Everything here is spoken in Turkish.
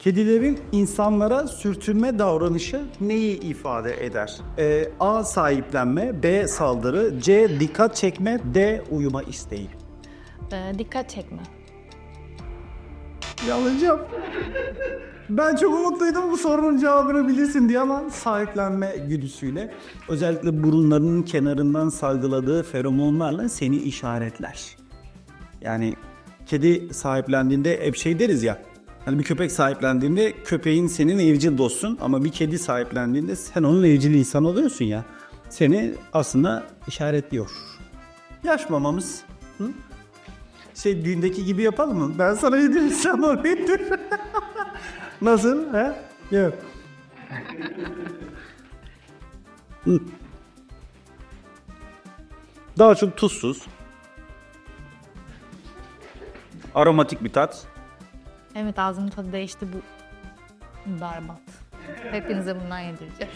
Kedilerin insanlara sürtünme davranışı neyi ifade eder? Ee, A. Sahiplenme B. Saldırı C. Dikkat çekme D. Uyuma isteği. Ee, dikkat çekme. Yalayacağım. Ben çok umutluydum bu sorunun cevabını bilirsin diye ama sahiplenme güdüsüyle özellikle burunlarının kenarından salgıladığı feromonlarla seni işaretler. Yani kedi sahiplendiğinde hep şey deriz ya. Hani bir köpek sahiplendiğinde köpeğin senin evcil dostun ama bir kedi sahiplendiğinde sen onun evcil insan oluyorsun ya. Seni aslında işaretliyor. Yaş mamamız. Hı? Şey düğündeki gibi yapalım mı? Ben sana yedireyim sen bana. Nasıl? He? Yok. Daha çok tuzsuz. Aromatik bir tat. Evet ağzımın tadı değişti bu berbat. Hepinize bundan yedireceğim.